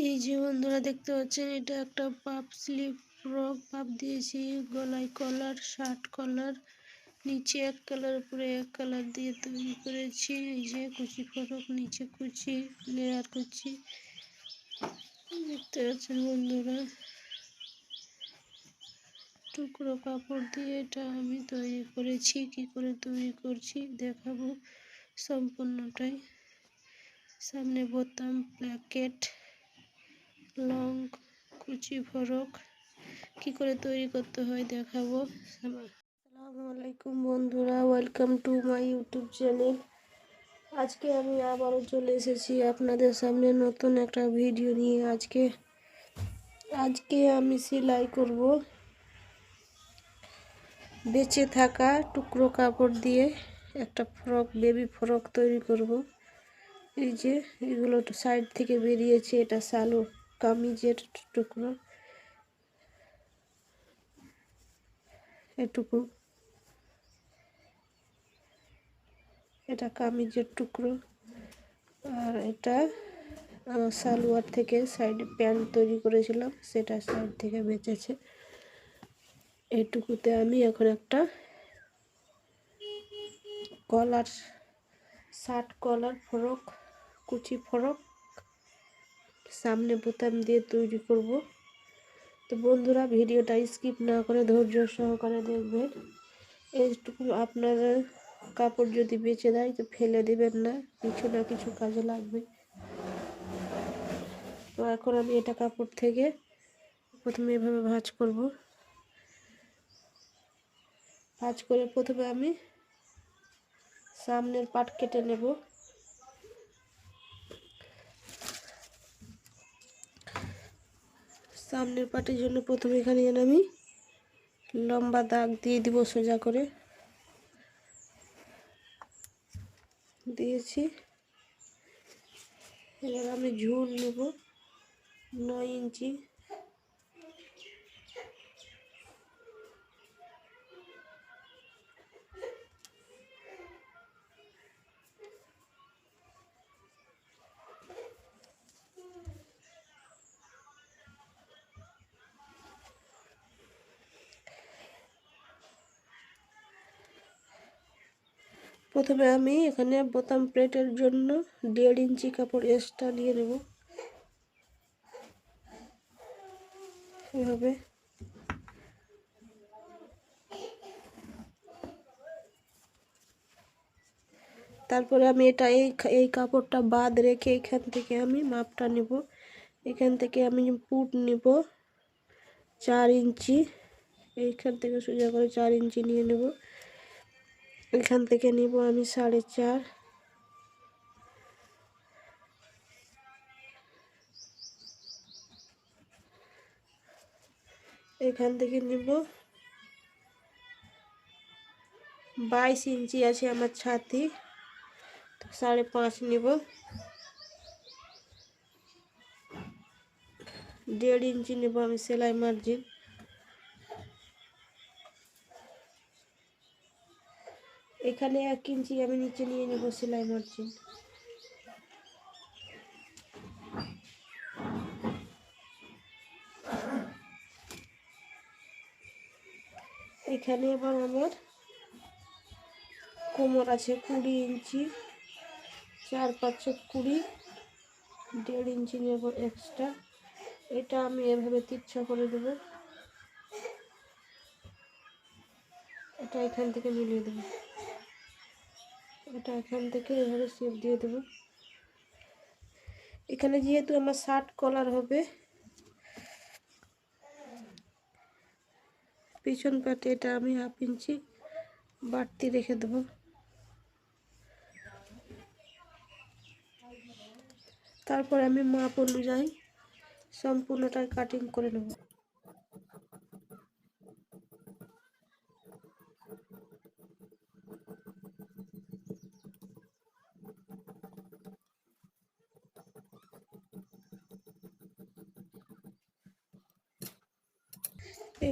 এই যে বন্ধুরা দেখতে পাচ্ছেন, এটা একটা পাপ স্লিপ ফ্রক পাপ দিয়েছি, গলায় কলার শার্ট কলার নিচে এক কালার উপরে এক কালার দিয়ে তৈরি করেছি। এই যে কুচি ফরক, নিচে কুচি লেয়ার কুচি। দেখতে পাচ্ছেন বন্ধুরা, টুকরো কাপড় দিয়ে এটা আমি তৈরি করেছি। কি করে তৈরি করছি দেখাবো সম্পূর্ণটাই। সামনে বোতাম, প্যাকেট। লং কুচি ফরক। কি করে তৈরি করতে হয় দেখাবো। আসসালামু আলাইকুম বন্ধুরা welcome to my YouTube channel আজকে আমি আবারও চলে এসেছি আপনাদের সামনে নতুন একটা ভিডিও নিয়ে। আজকে আজকে আমি সেলাই করব। বেঁচে থাকা টুকরো কাপড় দিয়ে একটা ফ্রক বেবি ফ্রক তৈরি করব। এই যে, এগুলো সাইড থেকে বেরিয়েছে, এটা সালো কামিজের টুকরো। এটুকু। এটা কামিজের টুকরো। আর এটা সালোয়ার থেকে সাইডে প্যান্ট তৈরি করেছিলাম, সেটা সাইড থেকে বেঁচেছে। এটুকুতে আমি এখন একটা কলার শার্ট কলার ফরক কুচি ফরক সামনে বোতাম দিয়ে তৈরি করব। তো বন্ধুরা, ভিডিওটা স্কিপ না করে ধৈর্য সহকারে দেখবেন। এইটুকু আপনারা কাপড় যদি বেঁচে দেয়, তো ফেলে দেবেন না। কিছু না কিছু কাজে লাগবে। তো এখন আমি এটা কাপড় থেকে প্রথমে এভাবে ভাঁজ করব। ভাঁজ করে প্রথমে আমি সামনের পাট কেটে নেব। সামনের পাটের জন্য প্রথমে এখানে যেন আমি লম্বা দাগ দিয়ে দিব সোজা করে। দিয়েছি। এবার আমি ঝুল নেব নয় ইঞ্চি। প্রথমে আমি এখানে বোতাম প্লেটের জন্য দেড় ইঞ্চি কাপড় এক্সট্রা নিয়ে নেব। এভাবে। তারপরে আমি এটা এই এই কাপড়টা বাদ রেখে এখান থেকে আমি মাপটা নেব। এখান থেকে আমি পুট নেব চার ইঞ্চি। এইখান থেকে সোজা করে চার ইঞ্চি নিয়ে নেব। এখান থেকে নিব আমি সাড়ে চার। এখান থেকে নিব। বাইশ ইঞ্চি আছে আমার ছাতি সাড়ে পাঁচ নিব। দেড় ইঞ্চি নেব আমি সেলাই মার্জিন। এখানে এক ইঞ্চি আমি নিচে নিয়ে নেব সেলাই মার্জিন। এখানে এবার আমার কোমর আছে কুড়ি ইঞ্চি, চার পাঁচশো কুড়ি, দেড় ইঞ্চি নেব এক্সট্রা এটা আমি এভাবে তিচ্ছা করে দেব। এটা এখান থেকে মিলিয়ে দেবো। এটা এখান থেকে এভাবে শেপ দিয়ে দেব। এখানে যেহেতু আমার শার্ট কলার হবে, পিছন পাটে এটা আমি হাফ ইঞ্চি বাড়তি রেখে দেব। তারপর আমি মাপ অনুযায়ী সম্পূর্ণটাই কাটিং করে নেব।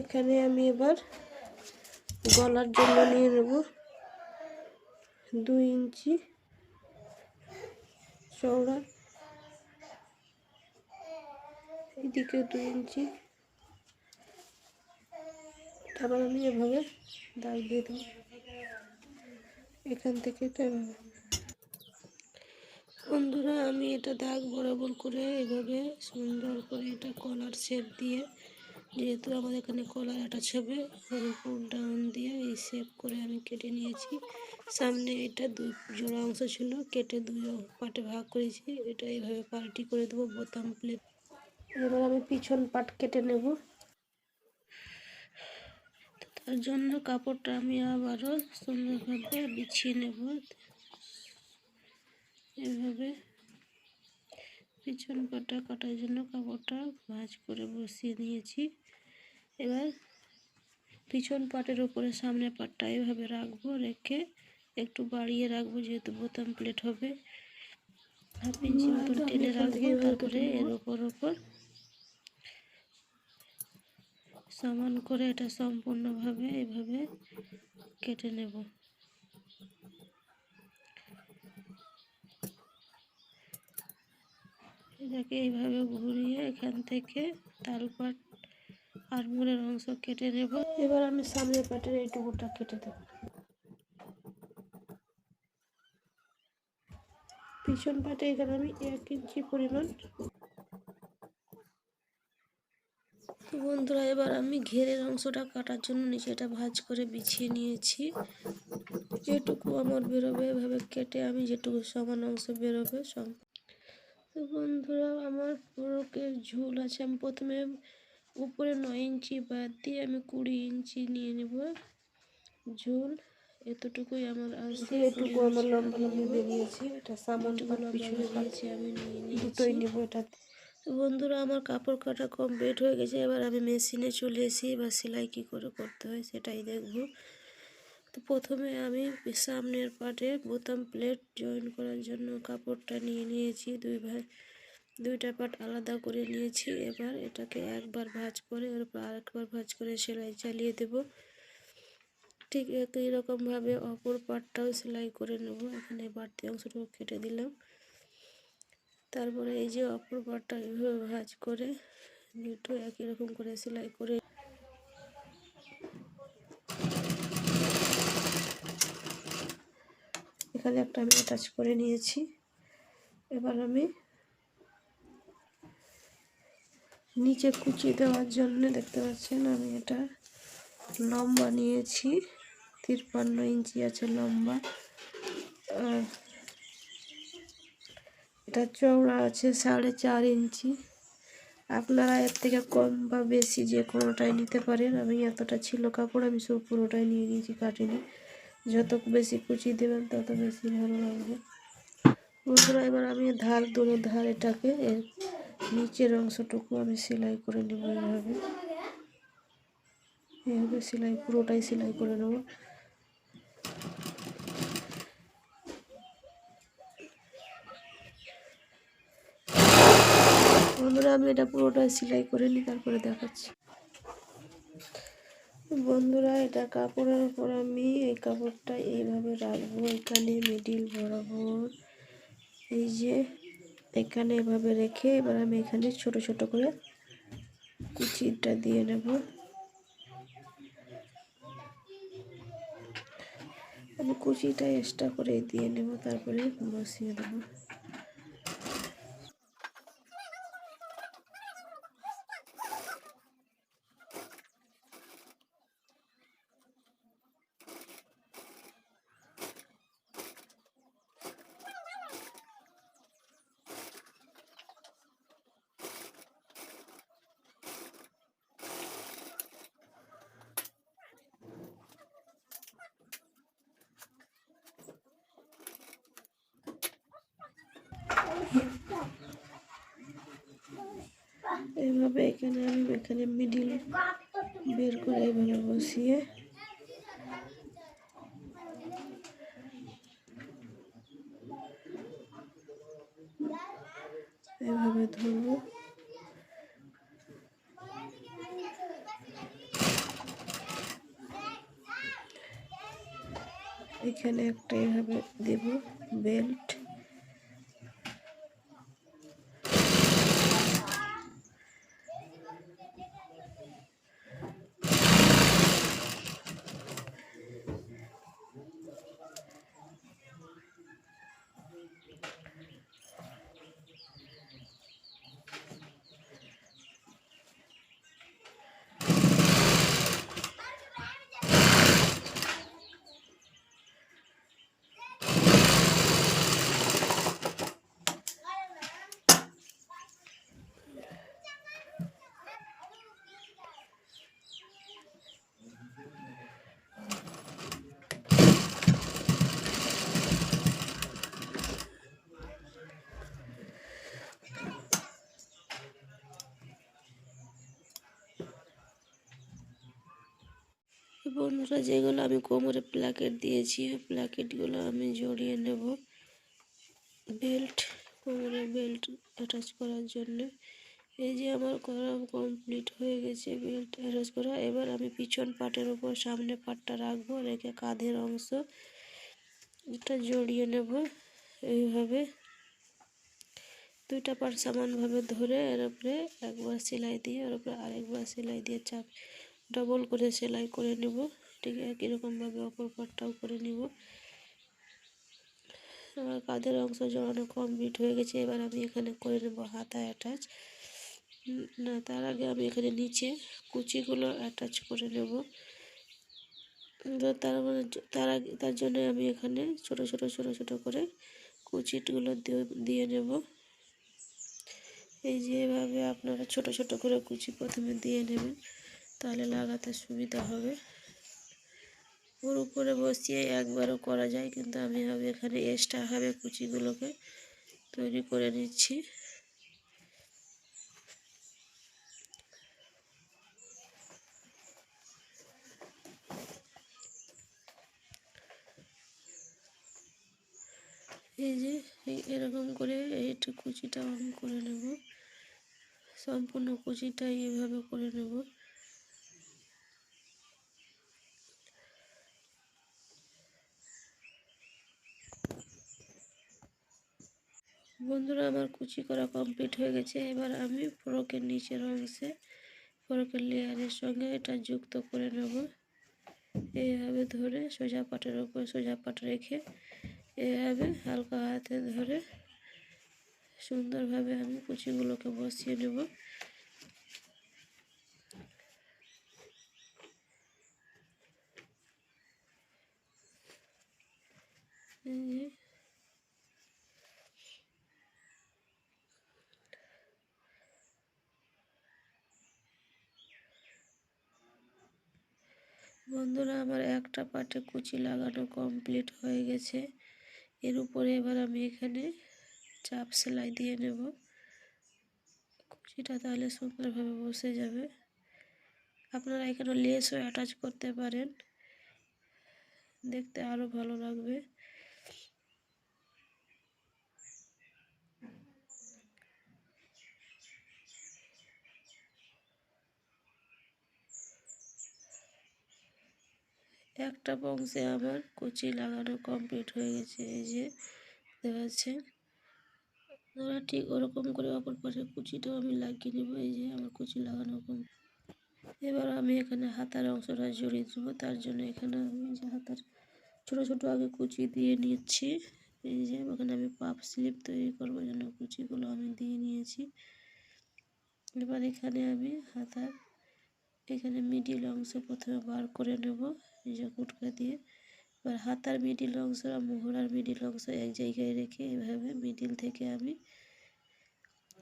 এখানে আমি এবার গলার জন্য নিয়ে নেব দুই ইঞ্চি চওড়া এদিকে দুই ইঞ্চি। তারপর আমি এভাবে দাগ দিয়ে দেবো। এখান থেকে তো এভাবে বন্ধুরা, আমি এটা দাগ বরাবর করে এভাবে সুন্দর করে এটা কলার শেপ দিয়ে যেহেতু আমাদের এখানে কলার একটা ছবে উপর ডাউন দিয়ে এই শেপ করে আমি কেটে নিয়েছি। সামনে এটা দুই জোড়া অংশ ছিল, কেটে দুই পার্টে ভাগ করেছি। এটা এইভাবে পাল্টি করে দেবো বোতাম প্লেট এবার আমি পিছন পাট কেটে নেব। তার জন্য কাপড়টা আমি আবারও সুন্দরভাবে বিছিয়ে নেব। এভাবে পিছন পাটা কাটার জন্য কাপড়টা ভাঁজ করে বসিয়ে নিয়েছি এবার পিছন পাটের উপরে সামনে পাটটা এভাবে রাখব রেখে একটু বাড়িয়ে রাখব যেহেতু বোতাম প্লেট হবে। হাফ ইঞ্চি মতন টেনে রাখব তারপরে এর ওপর ওপর সমান করে এটা সম্পূর্ণভাবে এভাবে কেটে নেব। এটাকে এইভাবে ঘুরিয়ে এখান থেকে তালপাট আরমোলের অংশ কেটে নেব। এবার আমি সামনের পাটের এইটুকুটা কেটে দেব। পিছন পাটে এখানে আমি এক ইঞ্চি পরিমাণ। বন্ধুরা এবার আমি ঘেরের অংশটা কাটার জন্য নিচে এটা ভাঁজ করে বিছিয়ে নিয়েছি। যেটুকু আমার বেরোবে এভাবে কেটে আমি যেটুকু সমান অংশ বেরোবে সব তো বন্ধুরা আমার পুরোকের ঝুল আছে। আমি প্রথমে উপরে নয় ইঞ্চি বাদ দিয়ে আমি কুড়ি ইঞ্চি নিয়ে নেব। ঝুল এতটুকুই আমার আসছে এটুকু আমার লম্বা লম্বা বেরিয়েছে এটা সামানটুকু পিছনে দিয়েছি আমি নিয়ে নিয়ে নেব এটা তো বন্ধুরা আমার কাপড় কাটা কমপ্লিট হয়ে গেছে। এবার আমি মেশিনে চলে এসে এবার সেলাই কী করে করতে হয় সেটাই দেখব। তো প্রথমে আমি সামনের পাটে বোতাম প্লেট জয়েন করার জন্য কাপড়টা নিয়ে নিয়েছি। দুই ভাই দুইটা পাট আলাদা করে নিয়েছি। এবার এটাকে একবার ভাঁজ করে, এর উপর আরেকবার ভাঁজ করে সেলাই চালিয়ে দেব। ঠিক একই রকমভাবে অপর পাটটাও সেলাই করে নেব। এখানে বাড়তি অংশটুকু কেটে দিলাম। তারপরে এই যে অপর পাটটা এইভাবে ভাঁজ করে দুটো একই রকম করে সেলাই করে এখানে একটা আমি অ্যাটাচ করে নিয়েছি। এবার আমি নিচে কুচি দেওয়ার জন্য দেখতে পাচ্ছেন আমি এটা লম্বা নিয়েছি। তিরপান্ন ইঞ্চি আছে লম্বা। আর এটা চওড়া আছে সাড়ে চার ইঞ্চি। আপনারা এর থেকে কম বা বেশি যে কোনোটাই নিতে পারেন। আমি এতটা ছিল কাপড়, আমি সব পুরোটাই নিয়ে নিয়েছি কাটিনি। যত বেশি কুচি দেবেন তত বেশি ভালো লাগবে। বন্ধুরা, এবার আমি ধার দুটো ধার এটাকে নিচের অংশটুকু আমি সেলাই করে নেব এইভাবে। এইভাবে সেলাই, পুরোটাই সেলাই করে নেব। বন্ধুরা, আমি এটা পুরোটাই সেলাই করে নিই, তারপরে দেখাচ্ছি। বন্ধুরা, এটা কাপড়ের উপর আমি এই কাপড়টা এইভাবে রাখব, এখানে মিডিল বরাবর। এই যে এখানে এভাবে রেখে এবার আমি এখানে ছোট ছোট করে কুচিটা দিয়ে নেব। আমি কুচিটা এক্সট্রা করে দিয়ে নেব, তারপরে বসিয়ে দেবো। এইভাবে এখানে আমি এখানে মিডিল বের করে এইভাবে বসিয়ে এভাবে ধরবো। এখানে একটা এভাবে দেব বেল্ট বন্ধুরা যেগুলো আমি কোমরে প্ল্যাকেট দিয়েছি, ওই প্ল্যাকেটগুলো আমি জড়িয়ে নেব। বেল্ট কোমরে বেল্ট অ্যাটাচ করার জন্য। এই যে আমার করা কমপ্লিট হয়ে গেছে বেল্ট অ্যাটাচ করা, এবার আমি পিছন পাটের উপর সামনে পাটটা রাখব, রেখে কাঁধের অংশ এটা জড়িয়ে নেব এইভাবে। দুইটা পাট সমানভাবে ধরে এর উপরে একবার সেলাই দিয়ে, এর উপরে আরেকবার সেলাই দিয়ে চাপ ডবল করে সেলাই করে নেব। ঠিক একই রকমভাবে অপর পাটটাও করে নিব। আমার কাঁধের অংশ জড়ানো কমপ্লিট হয়ে গেছে, এবার আমি এখানে করে নেব হাতা অ্যাটাচ না, তার আগে আমি এখানে নিচে কুচিগুলো অ্যাটাচ করে নেব। তার মানে তার আগে, তার জন্য আমি এখানে ছোট ছোট ছোট ছোট করে কুচিটগুলো দিয়ে নেব। এই যে এভাবে আপনারা ছোট ছোট করে কুচি প্রথমে দিয়ে নেবেন। তাহলে লাগাতে সুবিধা হবে। ওর উপরে বসিয়ে একবারও করা যায়, কিন্তু আমি হবে এখানে এক্সট্রাভাবে কুচিগুলোকে তৈরি করে নিচ্ছি। এই যে এরকম করে এইটা কুচিটা আমি করে নেব। সম্পূর্ণ কুচিটাই এভাবে করে নেব। বন্ধুরা, আমার কুচি করা কমপ্লিট হয়ে গেছে। এবার আমি ফ্রকের নিচের অংশে, ফ্রকের লেয়ারের সঙ্গে এটা যুক্ত করে নেব। এইভাবে ধরে সোজা পাটের ওপর, সোজা পাট রেখে এভাবে হালকা হাতে ধরে সুন্দরভাবে আমি কুচিগুলোকে বসিয়ে নেব। বন্ধুরা, আমার একটা পাটে কুচি লাগানো কমপ্লিট হয়ে গেছে। এর উপরে এবার আমি এখানে চাপ সেলাই দিয়ে নেব। কুচিটা তাহলে সুন্দরভাবে বসে যাবে। আপনারা এখানে লেসও অ্যাটাচ করতে পারেন। দেখতে আরও ভালো লাগবে। একটা বংশে আমার কুচি লাগানো কমপ্লিট হয়ে গেছে, এই যে দেখাচ্ছেন আপনারা ঠিক ওরকম করে অপর পাশে কুচিটাও আমি লাগিয়ে নেব, এই যে আমার কুচি লাগানো কম এবার আমি এখানে হাতার অংশটা জড়িয়ে দেবো, তার জন্য এখানে আমি যে হাতার ছোটো ছোটো আগে কুচি দিয়ে নিচ্ছি। এই যে ওখানে আমি পাপ স্লিপ তৈরি করব জন্য কুচিগুলো আমি দিয়ে নিয়েছি। এবার এখানে আমি হাতার এখানে মিডিল অংশ প্রথমে বার করে নেব। এই কুটকা দিয়ে, এবার হাতার মিডিল অংশ আর মিডিল অংশ এক জায়গায় রেখে এভাবে মিডিল থেকে আমি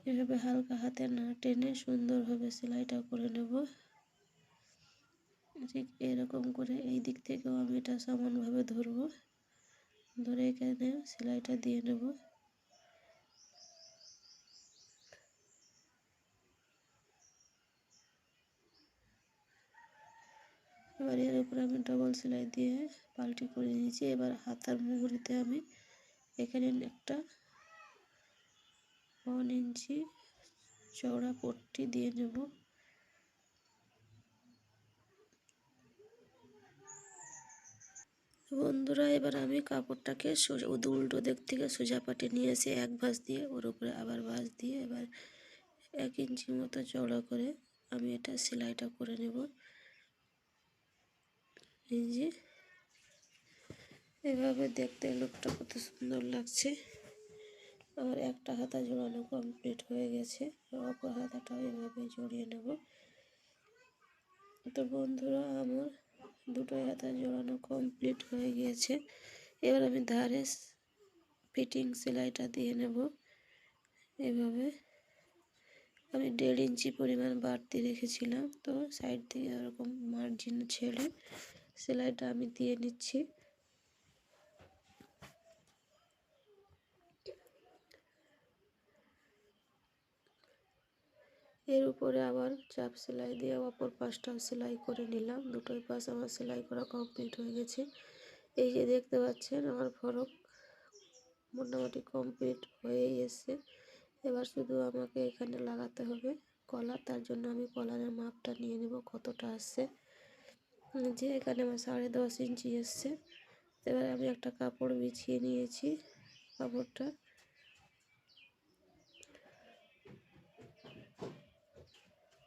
এভাবে হালকা হাতে না টেনে সুন্দরভাবে সেলাইটা করে নেব। ঠিক এরকম করে এই দিক থেকেও আমি এটা সমানভাবে ধরবো। ধরে এখানে সেলাইটা দিয়ে নেব। এবার এর উপরে আমি ডবল সেলাই দিয়ে পাল্টি করে নিয়েছি। এবার হাতার মুহুরিতে আমি এখানে একটা ওয়ান ইঞ্চি চওড়া পট্টি দিয়ে নেব। বন্ধুরা, এবার আমি কাপড়টাকে সোজা উল্টো দিক থেকে সোজা পাটে নিয়ে এসে এক ভাঁজ দিয়ে ওর উপরে আবার ভাঁজ দিয়ে এবার এক ইঞ্চি মতো চওড়া করে আমি এটা সেলাইটা করে নেব। এই যে, এভাবে দেখতে লোকটা কত সুন্দর লাগছে। আমার একটা হাতা জোড়ানো কমপ্লিট হয়ে গেছে, অপর হাতাটাও এভাবে জড়িয়ে নেব। তো বন্ধুরা, আমার দুটো হাতা জোড়ানো কমপ্লিট হয়ে গিয়েছে। এবার আমি ধারে ফিটিং সেলাইটা দিয়ে নেব। এভাবে আমি দেড় ইঞ্চি পরিমাণ বাড়তি রেখেছিলাম, তো সাইড থেকে এরকম মার্জিন ছেড়ে সেলাইটা আমি দিয়ে নিচ্ছি। এর উপরে আবার চাপ সেলাই দিয়ে অপর পাশটাও সেলাই করে নিলাম। দুটোই পাশ আমার সেলাই করা কমপ্লিট হয়ে গেছে। এই যে দেখতে পাচ্ছেন আমার ফরক মোটামুটি কমপ্লিট হয়েই এসছে। এবার শুধু আমাকে এখানে লাগাতে হবে। কলার, তার জন্য আমি কলারের মাপটা নিয়ে নেব কতটা আসছে। যে এখানে আমার সাড়ে দশ ইঞ্চি এসছে। এবার আমি একটা কাপড় বিছিয়ে নিয়েছি, কাপড়টা।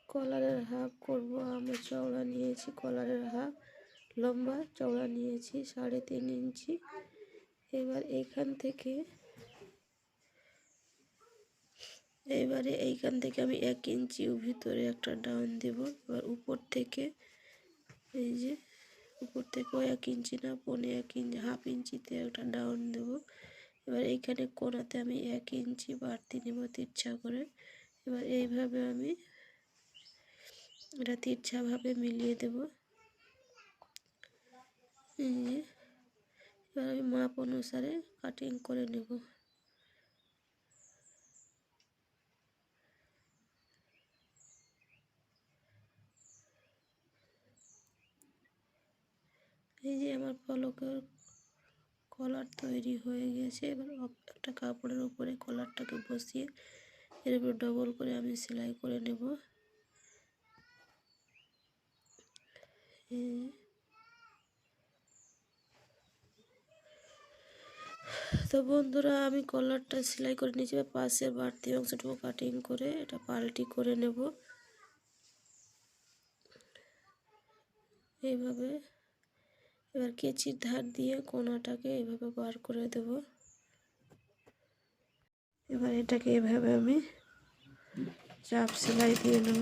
কলারের হাফ করব, আমি চওড়া নিয়েছি, কলারের হাফ। লম্বা চওড়া নিয়েছি, সাড়ে তিন ইঞ্চি। এবার এইখান থেকে, এবারে এইখান থেকে আমি এক ইঞ্চি ভিতরে একটা ডাউন দেব। এবার উপর থেকে এই যে, উপর থেকেও এক ইঞ্চি না, পনে এক ইঞ্চি, হাফ ইঞ্চিতে একটা ডাউন দেবো। এবার এইখানে কোনাতে আমি এক ইঞ্চি বাড়তি নেব তিরছা করে এবার এইভাবে আমি এটা তিরছাভাবে মিলিয়ে দেব। এবার আমি মাপ অনুসারে কাটিং করে নেব। এই যে আমার পলকের কলার তৈরি হয়ে গেছে। এবার একটা কাপড়ের উপরে কলারটাকে বসিয়ে এর উপর ডবল করে আমি সেলাই করে নেব। তো বন্ধুরা, আমি কলারটা সেলাই করে নিয়েছি। বা পাশের বাড়তি অংশটুকু কাটিং করে এটা পাল্টি করে নেব। এইভাবে এবার কেচির ধার দিয়ে কোনাটাকে এভাবে বার করে দেব। এবার এটাকে এভাবে আমি চাপ সেলাই দিয়ে নেব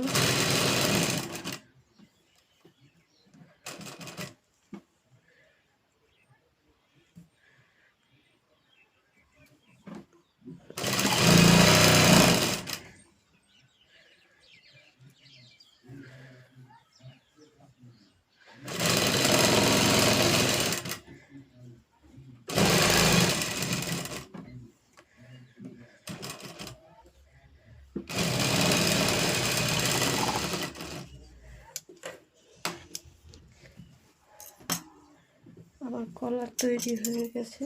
আমার কলার তৈরি হয়ে গেছে।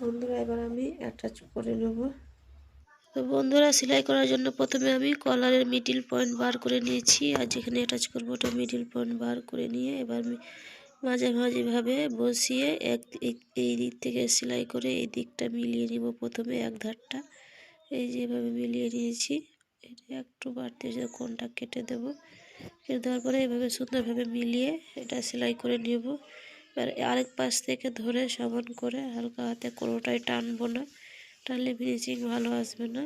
বন্ধুরা, এবার আমি অ্যাটাচ করে নেব। তো বন্ধুরা, সেলাই করার জন্য প্রথমে আমি কলারের মিডিল পয়েন্ট বার করে নিয়েছি। আর যেখানে অ্যাটাচ করব ওটা মিডিল পয়েন্ট বার করে নিয়ে এবার আমি মাঝে মাঝেভাবে বসিয়ে এক এই দিক থেকে সেলাই করে এই দিকটা মিলিয়ে নিব প্রথমে এক ধারটা। এই যেভাবে মিলিয়ে নিয়েছি, এটা একটু বাড়তে কোনটা কেটে দেব। কেটে দেওয়ার পরে এভাবে সুন্দরভাবে মিলিয়ে এটা সেলাই করে নেব। এবার আরেক পাশ থেকে ধরে সমান করে হালকা হাতে কোনোটাই টানবো না। টানলে ফিনিশিং ভালো আসবে না।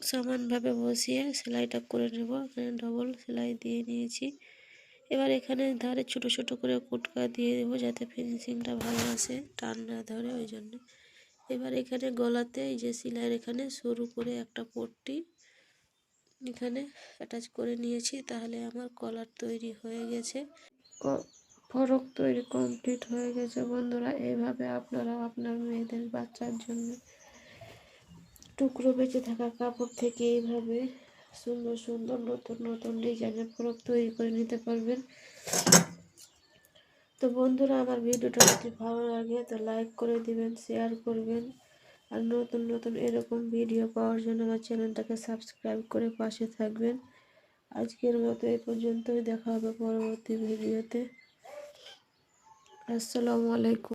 সমানভাবে বসিয়ে সেলাইটা করে নেব। ডবল সেলাই দিয়ে নিয়েছি। এবার এখানে ধারে ছোট ছোট করে কুটকা দিয়ে দেবো যাতে ফিনিশিংটা ভালো আসে, টান না ধরে, ওই জন্য। এবার এখানে গলাতে এই যে সেলাইয়ের এখানে সরু করে একটা পট্টি এখানে অ্যাটাচ করে নিয়েছি, তাহলে আমার কলার তৈরি হয়ে গেছে। ফরক তৈরি কমপ্লিট হয়ে গেছে বন্ধুরা, এইভাবে আপনারা আপনার মেয়েদের বাচ্চার জন্য টুকরো বেঁচে থাকা কাপড় থেকে এইভাবে সুন্দর সুন্দর নতুন নতুন ডিজাইনের ফ্রক তৈরি করে নিতে পারবেন। তো বন্ধুরা, আমার ভিডিওটা যদি ভালো লাগে, তো লাইক করে দিবেন শেয়ার করবেন। আর নতুন নতুন এরকম ভিডিও পাওয়ার জন্য আমার চ্যানেলটাকে সাবস্ক্রাইব করে পাশে থাকবেন। আজকের মতো এ পর্যন্তই, দেখা হবে পরবর্তী ভিডিওতে আসসালামু আলাইকুম।